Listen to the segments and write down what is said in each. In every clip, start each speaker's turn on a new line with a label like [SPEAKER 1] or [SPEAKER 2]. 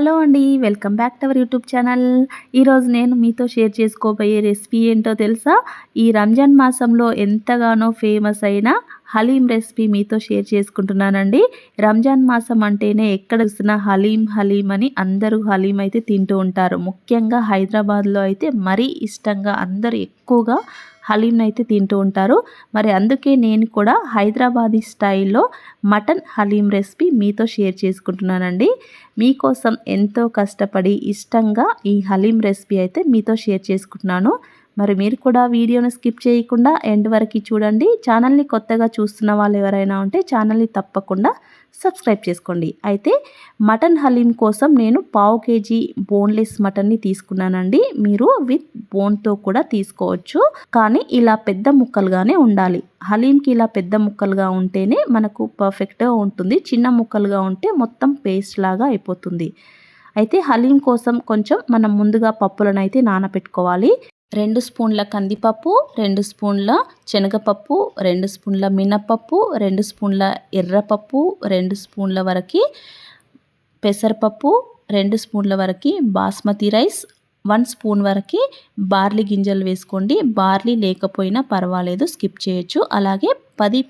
[SPEAKER 1] Hello అండి welcome back to our YouTube channel. ఈరోజు నేను మీతో షేర్ చేసుకోబోయే రెసిపీ ఏంటో తెలుసా? ఈ రంజాన్ మాసంలో ఎంతగానో ఫేమస్ అయిన హలీం రెసిపీ మీతో షేర్ చేసుకుంటున్నానండి. రంజాన్ మాసం అంటేనే ఎక్కడ చూసినా హలీం హలీం అని అందరూ హలీం అయితే తింటూ ఉంటారు. ముఖ్యంగా హైదరాబాద్లో అయితే మరీ ఇష్టంగా అందరూ ఎక్కువగా హలీంని అయితే తింటూ ఉంటారు. మరి అందుకే నేను కూడా హైదరాబాదీ స్టైల్లో మటన్ హలీం రెసిపీ మీతో షేర్ చేసుకుంటున్నానండి. మీకోసం ఎంతో కష్టపడి ఇష్టంగా ఈ హలీం రెసిపీ అయితే మీతో షేర్ చేసుకుంటున్నాను. మరి మీరు కూడా వీడియోను స్కిప్ చేయకుండా ఎండ్ వరకు చూడండి. ఛానల్ని కొత్తగా చూస్తున్న వాళ్ళు ఎవరైనా ఉంటే ఛానల్ని తప్పకుండా సబ్స్క్రైబ్ చేసుకోండి. అయితే మటన్ హలీం కోసం నేను పావు కేజీ బోన్లెస్ మటన్ని తీసుకున్నానండి. మీరు విత్ బోన్తో కూడా తీసుకోవచ్చు. కానీ ఇలా పెద్ద ముక్కలుగానే ఉండాలి. హలీంకి ఇలా పెద్ద ముక్కలుగా ఉంటేనే మనకు పర్ఫెక్ట్గా ఉంటుంది. చిన్న ముక్కలుగా ఉంటే మొత్తం పేస్ట్ లాగా అయిపోతుంది. అయితే హలీం కోసం కొంచెం మనం ముందుగా పప్పులను అయితే నానబెట్టుకోవాలి రెండు స్పూన్ల కందిపప్పు రెండు స్పూన్ల శనగపప్పు రెండు స్పూన్ల మినపప్పు రెండు స్పూన్ల ఎర్రపప్పు రెండు స్పూన్ల వరకు పెసరపప్పు రెండు స్పూన్ల వరకు బాస్మతి రైస్ వన్ స్పూన్ వరకు బార్లీ గింజలు వేసుకోండి. బార్లీ లేకపోయినా పర్వాలేదు స్కిప్ చేయొచ్చు. అలాగే పది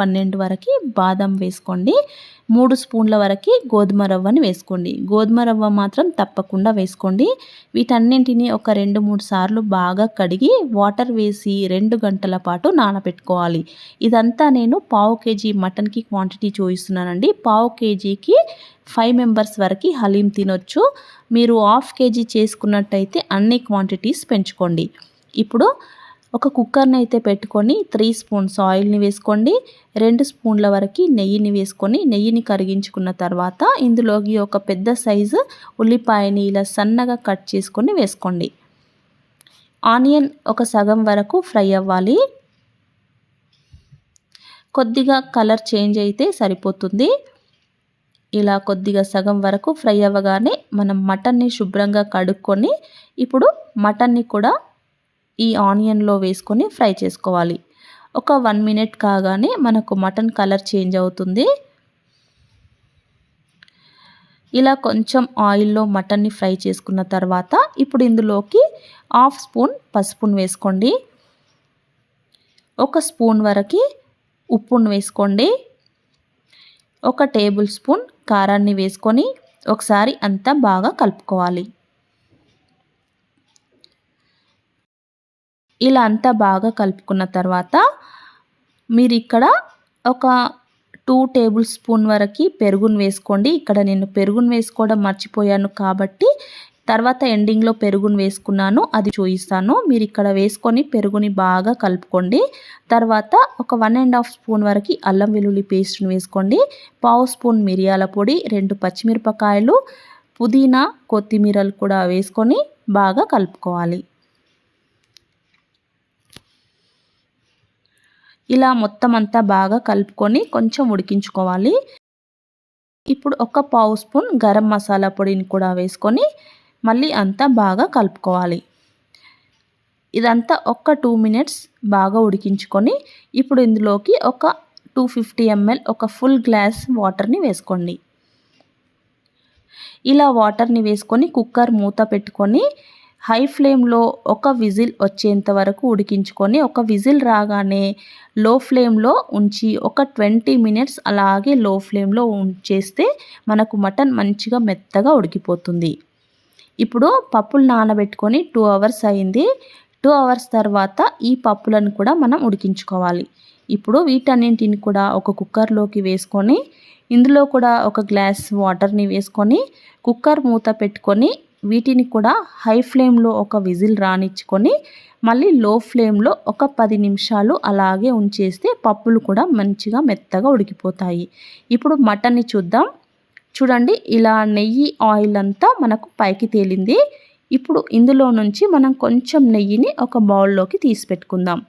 [SPEAKER 1] పన్నెండు వరకు బాదం వేసుకోండి. మూడు స్పూన్ల వరకు గోధుమ రవ్వని వేసుకోండి. గోధుమ రవ్వ మాత్రం తప్పకుండా వేసుకోండి. వీటన్నింటినీ ఒక రెండు మూడు సార్లు బాగా కడిగి వాటర్ వేసి రెండు గంటల పాటు నానబెట్టుకోవాలి. ఇదంతా నేను పావు కేజీ మటన్కి క్వాంటిటీ చూపిస్తున్నానండి పావు కేజీకి ఫైవ్ మెంబర్స్ వరకు హలీం తినొచ్చు. మీరు హాఫ్ కేజీ చేసుకున్నట్టయితే అన్ని క్వాంటిటీస్ పెంచుకోండి. ఇప్పుడు ఒక కుక్కర్ని అయితే పెట్టుకొని త్రీ స్పూన్స్ ఆయిల్ని వేసుకోండి. రెండు స్పూన్ల వరకు నెయ్యిని వేసుకొని నెయ్యిని కరిగించుకున్న తర్వాత ఇందులోకి ఒక పెద్ద సైజు ఉల్లిపాయని ఇలా సన్నగా కట్ చేసుకొని వేసుకోండి. ఆనియన్ ఒక సగం వరకు ఫ్రై అవ్వాలి. కొద్దిగా కలర్ చేంజ్ అయితే సరిపోతుంది. ఇలా కొద్దిగా సగం వరకు ఫ్రై అవ్వగానే మనం మటన్ని శుభ్రంగా కడుక్కొని ఇప్పుడు మటన్ని కూడా ఈ ఆనియన్లో వేసుకొని ఫ్రై చేసుకోవాలి. ఒక వన్ మినిట్ కాగానే మనకు మటన్ కలర్ చేంజ్ అవుతుంది. ఇలా కొంచెం ఆయిల్లో మటన్ని ఫ్రై చేసుకున్న తర్వాత ఇప్పుడు ఇందులోకి హాఫ్ స్పూన్ పసుపును వేసుకోండి. ఒక స్పూన్ వరకు ఉప్పును వేసుకోండి. ఒక టేబుల్ స్పూన్ కారాన్ని వేసుకొని ఒకసారి అంతా బాగా కలుపుకోవాలి. ఇలా అంతా బాగా కలుపుకున్న తర్వాత మీరు ఇక్కడ ఒక టూ టేబుల్ స్పూన్ వరకు పెరుగును వేసుకోండి. ఇక్కడ నేను పెరుగును వేసుకోవడం మర్చిపోయాను కాబట్టి తర్వాత ఎండింగ్లో పెరుగును వేసుకున్నాను. అది చూపిస్తాను. మీరు ఇక్కడ వేసుకొని పెరుగుని బాగా కలుపుకోండి. తర్వాత ఒక వన్ అండ్ హాఫ్ స్పూన్ వరకు అల్లం వెల్లుల్లి పేస్ట్ని వేసుకోండి. పావు స్పూన్ మిరియాల పొడి రెండు పచ్చిమిరపకాయలు పుదీనా కొత్తిమీరలు కూడా వేసుకొని బాగా కలుపుకోవాలి. ఇలా మొత్తం అంతా బాగా కలుపుకొని కొంచెం ఉడికించుకోవాలి. ఇప్పుడు ఒక పావు స్పూన్ గరం మసాలా పొడిని కూడా వేసుకొని మళ్ళీ అంతా బాగా కలుపుకోవాలి. ఇదంతా ఒక టూ మినిట్స్ బాగా ఉడికించుకొని ఇప్పుడు ఇందులోకి ఒక టూ ఫిఫ్టీ ఎంఎల్ ఒక ఫుల్ గ్లాస్ వాటర్ని వేసుకోండి. ఇలా వాటర్ని వేసుకొని కుక్కర్ మూత పెట్టుకొని హై ఫ్లేమ్లో ఒక విజిల్ వచ్చేంత వరకు ఉడికించుకొని ఒక విజిల్ రాగానే లో ఫ్లేమ్లో ఉంచి ఒక ట్వంటీ మినిట్స్ అలాగే లో ఫ్లేమ్లో ఉంచేస్తే మనకు మటన్ మంచిగా మెత్తగా ఉడికిపోతుంది. ఇప్పుడు పప్పులు నానబెట్టుకొని టూ అవర్స్ అయింది. టూ అవర్స్ తర్వాత ఈ పప్పులను కూడా మనం ఉడికించుకోవాలి. ఇప్పుడు వీటన్నింటిని కూడా ఒక కుక్కర్లోకి వేసుకొని ఇందులో కూడా ఒక గ్లాస్ వాటర్ని వేసుకొని కుక్కర్ మూత పెట్టుకొని వీటిని కూడా హై ఫ్లేమ్లో ఒక విజిల్ రానిచ్చుకొని మళ్ళీ లో ఫ్లేమ్లో ఒక పది నిమిషాలు అలాగే ఉంచేస్తే పప్పులు కూడా మంచిగా మెత్తగా ఉడికిపోతాయి. ఇప్పుడు మటన్ని చూద్దాం. చూడండి ఇలా నెయ్యి ఆయిల్ అంతా మనకు పైకి తేలింది. ఇప్పుడు ఇందులో నుంచి మనం కొంచెం నెయ్యిని ఒక బౌల్లోకి తీసి పెట్టుకుందాం.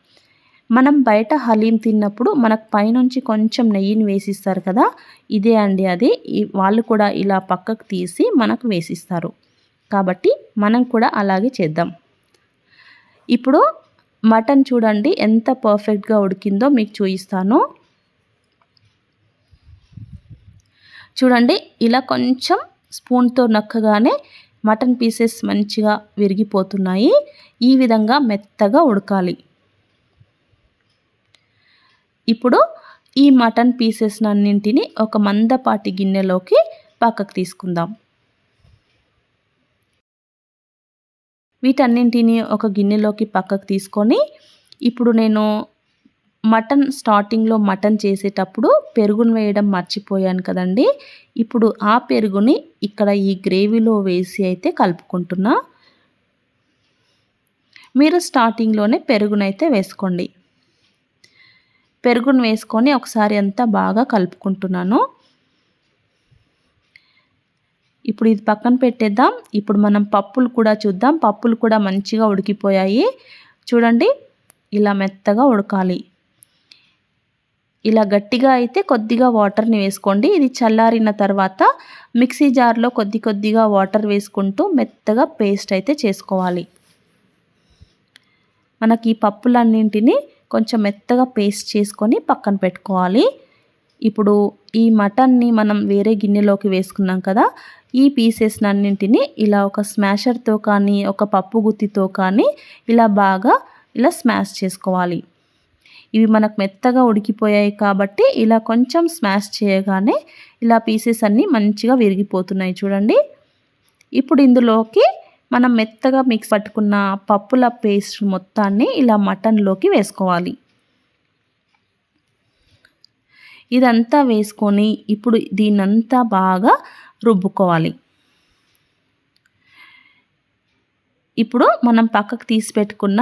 [SPEAKER 1] మనం బయట హలీం తిన్నప్పుడు మనకు పైనుంచి కొంచెం నెయ్యిని వేసిస్తారు కదా ఇదే అండి అది. వాళ్ళు కూడా ఇలా పక్కకు తీసి మనకు వేసిస్తారు. కాబట్టి మనం కూడా అలాగే చేద్దాం. ఇప్పుడు మటన్ చూడండి ఎంత పర్ఫెక్ట్గా ఉడికిందో మీకు చూపిస్తాను. చూడండి ఇలా కొంచెం స్పూన్తో నక్కగానే మటన్ పీసెస్ మంచిగా విరిగిపోతున్నాయి. ఈ విధంగా మెత్తగా ఉడకాలి. ఇప్పుడు ఈ మటన్ పీసెస్ అన్నింటినీ ఒక మందపాటి గిన్నెలోకి పక్కకు తీసుకుందాం. వీటన్నింటిని ఒక గిన్నెలోకి పక్కకు తీసుకొని ఇప్పుడు నేను మటన్ స్టార్టింగ్లో మటన్ చేసేటప్పుడు పెరుగును వేయడం మర్చిపోయాను కదండి. ఇప్పుడు ఆ పెరుగుని ఇక్కడ ఈ గ్రేవీలో వేసి అయితే కలుపుకుంటున్నా. మీరు స్టార్టింగ్లోనే పెరుగునైతే వేసుకోండి. పెరుగును వేసుకొని ఒకసారి అంతా బాగా కలుపుకుంటున్నాను. ఇప్పుడు ఇది పక్కన పెట్టేద్దాం. ఇప్పుడు మనం పప్పులు కూడా చూద్దాం. పప్పులు కూడా మంచిగా ఉడికిపోయాయి. చూడండి ఇలా మెత్తగా ఉడకాలి. ఇలా గట్టిగా అయితే కొద్దిగా వాటర్ని వేసుకోండి. ఇది చల్లారిన తర్వాత మిక్సీ జార్లో కొద్ది కొద్దిగా వాటర్ వేసుకుంటూ మెత్తగా పేస్ట్ అయితే చేసుకోవాలి. మనకి ఈ పప్పులన్నింటినీ కొంచెం మెత్తగా పేస్ట్ చేసుకొని పక్కన పెట్టుకోవాలి. ఇప్పుడు ఈ మటన్ని మనం వేరే గిన్నెలోకి వేసుకున్నాం కదా ఈ పీసెస్ అన్నింటినీ ఇలా ఒక స్మాషర్తో కానీ ఒక పప్పు గుత్తితో కానీ ఇలా బాగా ఇలా స్మాష్ చేసుకోవాలి. ఇవి మనకు మెత్తగా ఉడికిపోయాయి కాబట్టి ఇలా కొంచెం స్మాష్ చేయగానే ఇలా పీసెస్ అన్నీ మంచిగా విరిగిపోతున్నాయి చూడండి. ఇప్పుడు ఇందులోకి మనం మెత్తగా మిక్స్ పట్టుకున్న పప్పుల పేస్ట్ మొత్తాన్ని ఇలా మటన్లోకి వేసుకోవాలి. ఇదంతా వేసుకొని ఇప్పుడు దీనంతా బాగా రుబ్బుకోవాలి. ఇప్పుడు మనం పక్కకు తీసి పెట్టుకున్న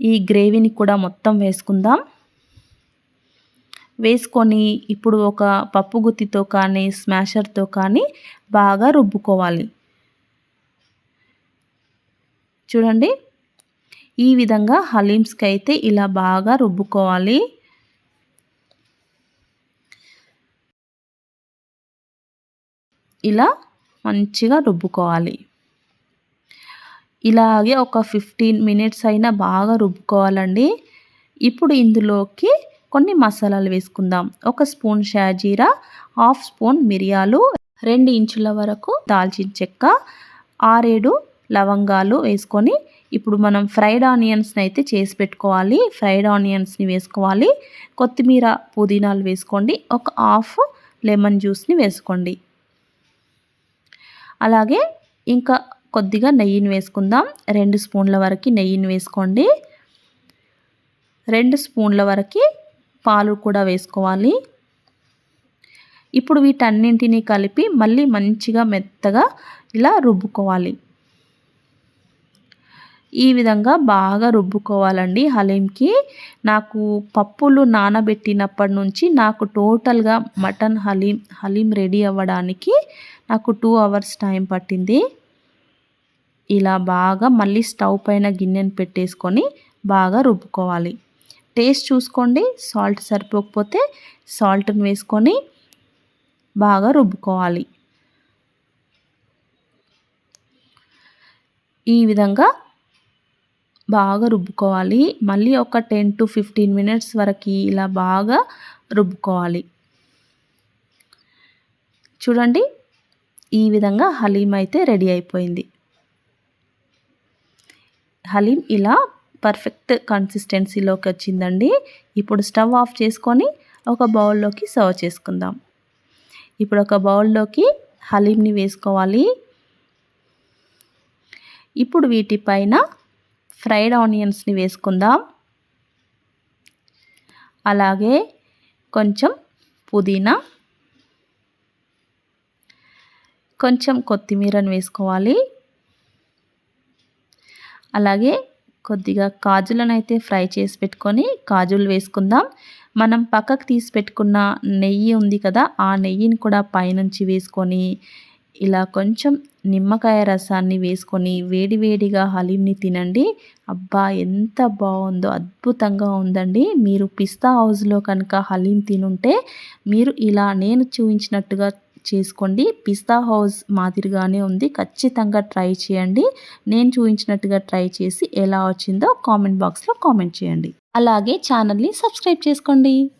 [SPEAKER 1] ఈ గ్రేవీని కూడా మొత్తం వేసుకుందాం. వేసుకొని ఇప్పుడు ఒక పప్పు గుత్తితో కానీ స్మాషర్తో కానీ బాగా రుబ్బుకోవాలి. చూడండి ఈ విధంగా హలీమ్స్కి అయితే ఇలా బాగా రుబ్బుకోవాలి. ఇలా మంచిగా రుబ్బుకోవాలి. ఇలాగే ఒక ఫిఫ్టీన్ మినిట్స్ అయినా బాగా రుబ్బుకోవాలండి. ఇప్పుడు ఇందులోకి కొన్ని మసాలాలు వేసుకుందాం. ఒక స్పూన్ షాజీరా హాఫ్ స్పూన్ మిరియాలు రెండు ఇంచుల వరకు దాల్చిన చెక్క ఆరేడు లవంగాలు వేసుకొని ఇప్పుడు మనం ఫ్రైడ్ ఆనియన్స్ని అయితే చేసి పెట్టుకోవాలి. ఫ్రైడ్ ఆనియన్స్ని వేసుకోవాలి. కొత్తిమీర పుదీనాలు వేసుకోండి. ఒక హాఫ్ లెమన్ జ్యూస్ని వేసుకోండి. అలాగే ఇంకా కొద్దిగా నెయ్యిని వేసుకుందాం. రెండు స్పూన్ల వరకు నెయ్యిని వేసుకోండి. రెండు స్పూన్ల వరకు పాలు కూడా వేసుకోవాలి. ఇప్పుడు వీటన్నింటినీ కలిపి మళ్ళీ మంచిగా మెత్తగా ఇలా రుబ్బుకోవాలి. ఈ విధంగా బాగా రుబ్బుకోవాలండి హలీంకి. నాకు పప్పులు నానబెట్టినప్పటి నుంచి నాకు టోటల్గా మటన్ హలీం హలీం రెడీ అవ్వడానికి నాకు టూ అవర్స్ టైం పట్టింది. ఇలా బాగా మళ్ళీ స్టవ్ పైన గిన్నెను పెట్టేసుకొని బాగా రుబ్బుకోవాలి. టేస్ట్ చూసుకోండి సాల్ట్ సరిపోకపోతే సాల్ట్ని వేసుకొని బాగా రుబ్బుకోవాలి. ఈ విధంగా బాగా రుబ్బుకోవాలి. మళ్ళీ ఒక టెన్ టు ఫిఫ్టీన్ మినిట్స్ వరకు ఇలా బాగా రుబ్బుకోవాలి. చూడండి ఈ విధంగా హలీం అయితే రెడీ అయిపోయింది. హలీం ఇలా పర్ఫెక్ట్ కన్సిస్టెన్సీలోకి వచ్చిందండి. ఇప్పుడు స్టవ్ ఆఫ్ చేసుకొని ఒక బౌల్లోకి సర్వ్ చేసుకుందాం. ఇప్పుడు ఒక బౌల్లోకి హలీంని వేసుకోవాలి. ఇప్పుడు వీటిపైన ఫ్రైడ్ ఆనియన్స్ని వేసుకుందాం. అలాగే కొంచెం పుదీనా. కొంచెం కొత్తిమీరను వేసుకోవాలి. అలాగే కొద్దిగా కాజులను అయితే ఫ్రై చేసి పెట్టుకొని కాజులు వేసుకుందాం. మనం పక్కకు తీసి పెట్టుకున్న నెయ్యి ఉంది కదా ఆ నెయ్యిని కూడా పైనుంచి వేసుకొని ఇలా కొంచెం నిమ్మకాయ రసాన్ని వేసుకొని వేడివేడిగా హలీంని తినండి. అబ్బా ఎంత బాగుందో అద్భుతంగా ఉందండి. మీరు పిస్తా హౌస్లో కనుక హలీం తినుంటే మీరు ఇలా నేను చూపించినట్టుగా చేసుకోండి. పిస్తా హౌస్ మాదిరిగానే ఉంది. ఖచ్చితంగా ట్రై చేయండి. నేను చూపించినట్టుగా ట్రై చేసి ఎలా వచ్చిందో కామెంట్ బాక్స్లో కామెంట్ చేయండి. అలాగే ఛానల్ని సబ్స్క్రైబ్ చేసుకోండి.